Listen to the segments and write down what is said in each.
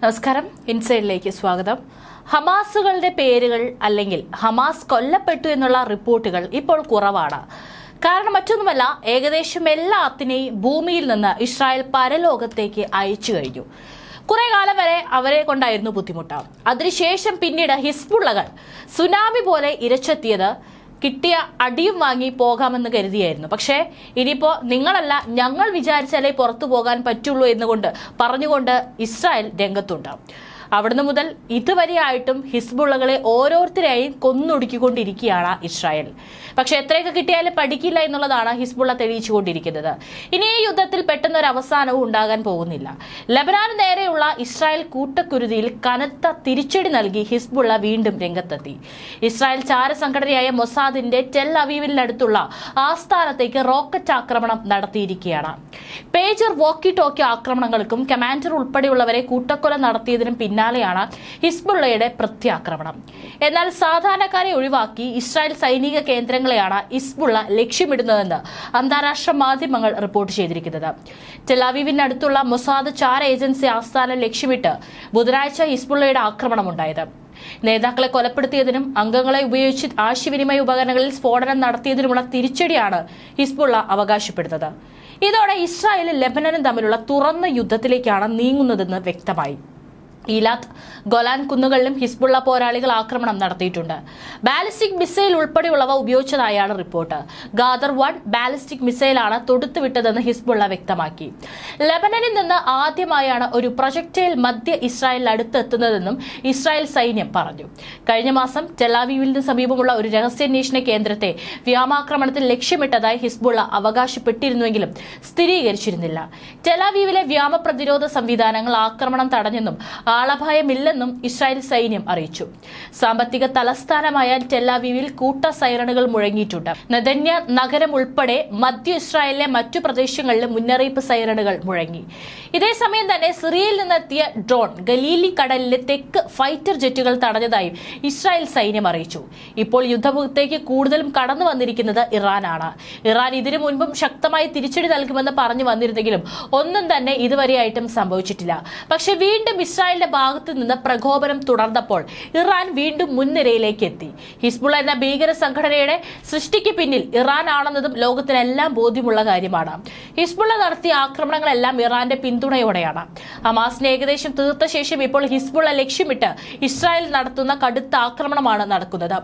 നമസ്കാരം. ഇൻസൈഡിലേക്ക് സ്വാഗതം. ഹമാസുകളുടെ പേരുകൾ അല്ലെങ്കിൽ ഹമാസ് കൊല്ലപ്പെട്ടു എന്നുള്ള റിപ്പോർട്ടുകൾ ഇപ്പോൾ കുറവാണ്. കാരണം മറ്റൊന്നുമല്ല ഏകദേശം എല്ലാത്തിനെയും ഭൂമിയിൽ നിന്ന് ഇസ്രായേൽ പരലോകത്തേക്ക് അയച്ചു കഴിഞ്ഞു. കുറെ കാലം വരെ അവരെ കൊണ്ടായിരുന്നു ബുദ്ധിമുട്ട്. അതിനുശേഷം പിന്നീട് ഹിസ്ബുള്ളകൾ സുനാമി പോലെ ഇരച്ചെത്തിയത് കിട്ടിയ അടിയും വാങ്ങി പോകാമെന്ന് കരുതിയായിരുന്നു. പക്ഷേ ഇനിയിപ്പോൾ നിങ്ങളല്ല ഞങ്ങൾ വിചാരിച്ചാലേ പുറത്തു പോകാൻ പറ്റുള്ളൂ എന്നുകൊണ്ട് പറഞ്ഞുകൊണ്ട് ഇസ്രായേൽ രംഗത്തുണ്ട് അവിടുന്ന് മുതൽ ഇതുവരെയായിട്ടും ഹിസ്ബുള്ളകളെ ഓരോരുത്തരെയും കൊന്നൊടുക്കിക്കൊണ്ടിരിക്കുകയാണ് ഇസ്രായേൽ. പക്ഷെ എത്രയൊക്കെ കിട്ടിയാലും പഠിക്കില്ല എന്നുള്ളതാണ് ഹിസ്ബുള്ള തെളിയിച്ചുകൊണ്ടിരിക്കുന്നത്. ഇനി ഈ യുദ്ധത്തിൽ പെട്ടെന്ന് ഒരു അവസാനവും ഉണ്ടാകാൻ പോകുന്നില്ല. ലബനാന് നേരെയുള്ള ഇസ്രായേൽ കൂട്ടക്കുരുതിയിൽ കനത്ത തിരിച്ചടി നൽകി ഹിസ്ബുള്ള വീണ്ടും രംഗത്തെത്തി. ഇസ്രായേൽ ചാരസംഘടനയായ മൊസാദിന്റെ ടെൽ അവീവിനടുത്തുള്ള ആസ്ഥാനത്തേക്ക് റോക്കറ്റ് ആക്രമണം നടത്തിയിരിക്കുകയാണ്. പേജർ വോക്കി ടോക്കി ആക്രമണങ്ങൾക്കും കമാൻഡർ ഉൾപ്പെടെയുള്ളവരെ കൂട്ടക്കൊല നടത്തിയതിനും പിന്നാലെയാണ് ഹിസ്ബുള്ളയുടെ പ്രത്യാക്രമണം. എന്നാൽ സാധാരണക്കാരെ ഒഴിവാക്കി ഇസ്രായേൽ സൈനിക കേന്ദ്രങ്ങളെയാണ് ഹിസ്ബുള്ള ലക്ഷ്യമിടുന്നതെന്ന് അന്താരാഷ്ട്ര മാധ്യമങ്ങൾ റിപ്പോർട്ട് ചെയ്തിരിക്കുന്നത്. ടെലാവീവിനടുത്തുള്ള മൊസാദ് ചാര ഏജൻസി ആസ്ഥാനം ലക്ഷ്യമിട്ട് ബുധനാഴ്ച ഹിസ്ബുള്ളയുടെ ആക്രമണമുണ്ടായത്. നേതാക്കളെ കൊലപ്പെടുത്തിയതിനും അംഗങ്ങളെ ഉപയോഗിച്ച് ആശയവിനിമയ ഉപകരണങ്ങളിൽ സ്ഫോടനം നടത്തിയതിനുമുള്ള തിരിച്ചടിയാണ് ഹിസ്ബുള്ള അവകാശപ്പെടുന്നത്. ഇതോടെ ഇസ്രായേലും ലെബനനും തമ്മിലുള്ള തുറന്ന യുദ്ധത്തിലേക്കാണ് നീങ്ങുന്നതെന്ന് വ്യക്തമായി. ഈലാത്ത് ഗൊലാൻ കുന്നുകളിലും ഹിസ്ബുള്ള പോരാളികൾ ആക്രമണം നടത്തിയിട്ടുണ്ട്. ബാലിസ്റ്റിക് മിസൈൽ ഉൾപ്പെടെയുള്ളവ ഉപയോഗിച്ചതായാണ് റിപ്പോർട്ട്. ഗാദർ വൺ ബാലിസ്റ്റിക് മിസൈലാണ് തൊടുത്തുവിട്ടതെന്ന് ഹിസ്ബുള്ള വ്യക്തമാക്കി. ലെബനനിൽ നിന്ന് ആദ്യമായാണ് ഒരു പ്രൊജക്ടൈൽ മധ്യ ഇസ്രായേലിൽ അടുത്തെത്തുന്നതെന്നും ഇസ്രായേൽ സൈന്യം പറഞ്ഞു. കഴിഞ്ഞ മാസം ടെലാവീവിന് സമീപമുള്ള ഒരു രഹസ്യാന്വേഷണ കേന്ദ്രത്തെ വ്യോമാക്രമണത്തിൽ ലക്ഷ്യമിട്ടതായി ഹിസ്ബുള്ള അവകാശപ്പെട്ടിരുന്നുവെങ്കിലും സ്ഥിരീകരിച്ചിരുന്നില്ല. ടെലാവീവിലെ വ്യോമ പ്രതിരോധ സംവിധാനങ്ങൾ ആക്രമണം തടഞ്ഞെന്നും ആളഭയമില്ലെന്നും ഇസ്രായേൽ സൈന്യം അറിയിച്ചു. സാമ്പത്തിക തലസ്ഥാനമായ ടെല്ലാവീവിൽ കൂട്ട സൈറണുകൾ മുഴങ്ങിയിട്ടുണ്ട്. നദന്യ നഗരം ഉൾപ്പെടെ മധ്യ ഇസ്രായേലിലെ മറ്റു പ്രദേശങ്ങളിലും മുന്നറിയിപ്പ് സൈറണുകൾ മുഴങ്ങി. ഇതേസമയം തന്നെ സിറിയയിൽ നിന്നെത്തിയ ഡ്രോൺ ഗലീലി കടലിലെ തെക്ക് ഫൈറ്റർ ജെറ്റുകൾ തടഞ്ഞതായും ഇസ്രായേൽ സൈന്യം അറിയിച്ചു. ഇപ്പോൾ യുദ്ധമുഖത്തേക്ക് കൂടുതലും കടന്നു വന്നിരിക്കുന്നത് ഇറാനാണ്. ഇറാൻ ഇതിനു മുൻപും ശക്തമായി തിരിച്ചടി നൽകുമെന്ന് പറഞ്ഞു വന്നിരുന്നെങ്കിലും ഒന്നും തന്നെ ഇതുവരെയായിട്ടും സംഭവിച്ചിട്ടില്ല. പക്ഷെ വീണ്ടും ഇസ്രായേലിന്റെ ഭാഗത്തു നിന്ന് പ്രകോപനം തുടർന്നപ്പോൾ ഇറാൻ വീണ്ടും മുൻനിരയിലേക്ക് എത്തി ഹിസ്ബുൾ എന്ന ഭീകര സംഘടനയുടെ സൃഷ്ടിക്ക് പിന്നിൽ ഇറാൻ ആണെന്നതും ലോകത്തിനെല്ലാം ബോധ്യമുള്ള കാര്യമാണ്. ഹിസ്ബുള്ള നടത്തിയ ആക്രമണങ്ങളെല്ലാം ഇറാന്റെ പിന്തുണയോടെയാണ്. ഹമാസിനെ ഏകദേശം തീർത്ത ശേഷം ഇപ്പോൾ ഹിസ്ബുള്ള ലക്ഷ്യമിട്ട് ഇസ്രായേൽ നടത്തുന്ന കടുത്ത ആക്രമണമാണ് നടക്കുന്നത്.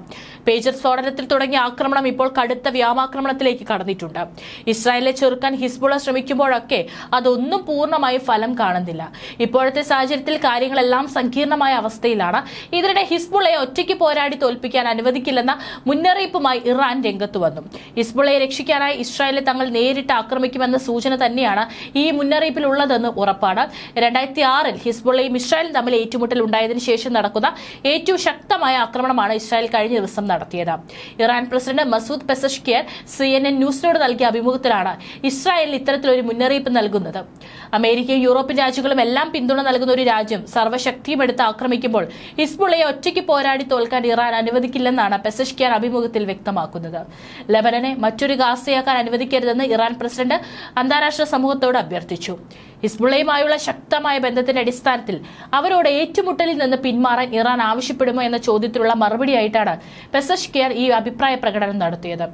പേജർ സ്ഫോടനത്തിൽ തുടങ്ങിയ ആക്രമണം ഇപ്പോൾ കടുത്ത വ്യാമാക്രമണത്തിലേക്ക് കടന്നിട്ടുണ്ട്. ഇസ്രായേലിനെ ചെറുക്കാൻ ഹിസ്ബുള്ള ശ്രമിക്കുമ്പോഴൊക്കെ അതൊന്നും പൂർണമായി ഫലം കാണുന്നില്ല. ഇപ്പോഴത്തെ സാഹചര്യത്തിൽ കാര്യങ്ങളെല്ലാം സങ്കീർണമായ അവസ്ഥയിലാണ്. ഇതിനിടെ ഹിസ്ബുള്ളയെ ഒറ്റയ്ക്ക് പോരാടി തോൽപ്പിക്കാൻ അനുവദിക്കില്ലെന്ന മുന്നറിയിപ്പുമായി ഇറാൻ രംഗത്ത് വന്നു. ഹിസ്ബുള്ളയെ രക്ഷിക്കാനായി ഇസ്രായേലിനെ തങ്ങൾ നേരിട്ട് ആക്രമിക്കുമെന്ന സൂചന തന്നെയാണ് ഈ മുന്നറിയിപ്പിലുള്ളതെന്ന് ഉറപ്പാണ്. രണ്ടായിരത്തി ആറിൽ ഹിസ്ബുളയും ഇസ്രായേലും തമ്മിൽ ഏറ്റുമുട്ടൽ ഉണ്ടായതിനു ശേഷം നടക്കുന്ന ഏറ്റവും ശക്തമായ ആക്രമണമാണ് ഇസ്രായേൽ കഴിഞ്ഞ ദിവസം നടത്തിയത്. Iran president Masoud Pezeshkian C N N ന്യൂസിനോട് നൽകിയ അഭിമുഖത്തിലാണ് ഇസ്രായേലിന് ഇത്തരത്തിലൊരു മുന്നറിയിപ്പ് നൽകുന്നത്. അമേരിക്കയും യൂറോപ്യൻ രാജ്യങ്ങളും എല്ലാം പിന്തുണ നൽകുന്ന ഒരു രാജ്യം സർവശക്തിയും എടുത്ത് ആക്രമിക്കുമ്പോൾ ഹിസ്ബുള്ളയെ ഒറ്റയ്ക്ക് പോരാടി തോൽക്കാൻ ഇറാൻ അനുവദിക്കില്ലെന്നാണ് പെസഷ്കിയാൻ അഭിമുഖത്തിൽ വ്യക്തമാക്കുന്നത്. ലബനനെ മറ്റൊരു ഗാസയാക്കാൻ അനുവദിക്കരുതെന്ന് ഇറാൻ പ്രസിഡന്റ് അന്താരാഷ്ട്ര സമൂഹത്തോട് അഭ്യർത്ഥിച്ചു. ഹിസ്ബുള്ളയുമായുള്ള ശക്തമായ ബന്ധത്തിന്റെ അടിസ്ഥാനത്തിൽ അവരോട് ഏറ്റുമുട്ടലിൽ നിന്ന് പിന്മാറാൻ ഇറാൻ ആവശ്യപ്പെടുമോ എന്ന ചോദ്യത്തിലുള്ള മറുപടിയായിട്ടാണ് പെസഷ്കിയർ ഈ അഭിപ്രായ പ്രകടനം നടത്തിയത്.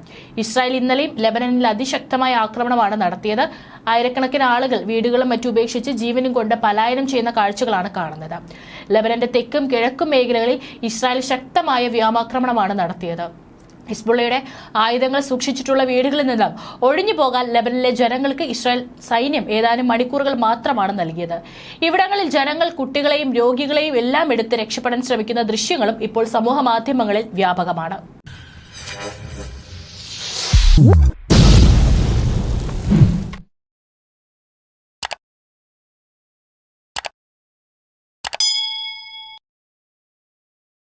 ഇസ്രായേൽ ഇന്നലെയും ലെബനനിൽ അതിശക്തമായ ആക്രമണമാണ് നടത്തിയത്. ആയിരക്കണക്കിന് ആളുകൾ വീടുകളും മറ്റും ഉപേക്ഷിച്ച് ജീവനും കൊണ്ട് പലായനം ചെയ്യുന്ന കാഴ്ചകളാണ് കാണുന്നത്. ലെബനന്റെ തെക്കും കിഴക്കും മേഖലകളിൽ ഇസ്രായേൽ ശക്തമായ വ്യോമാക്രമണമാണ് നടത്തിയത്. ഹിസ്ബുള്ളയുടെ ആയുധങ്ങൾ സൂക്ഷിച്ചിട്ടുള്ള വീടുകളിൽ നിന്നും ഒഴിഞ്ഞു പോകാൻ ലെബനിലെ ജനങ്ങൾക്ക് ഇസ്രായേൽ സൈന്യം ഏതാനും മണിക്കൂറുകൾ മാത്രമാണ് നൽകിയത്. ഇവിടങ്ങളിൽ ജനങ്ങൾ കുട്ടികളെയും രോഗികളെയും എല്ലാം എടുത്ത് രക്ഷപ്പെടാൻ ശ്രമിക്കുന്ന ദൃശ്യങ്ങളും ഇപ്പോൾ സമൂഹ മാധ്യമങ്ങളിൽ വ്യാപകമാണ്.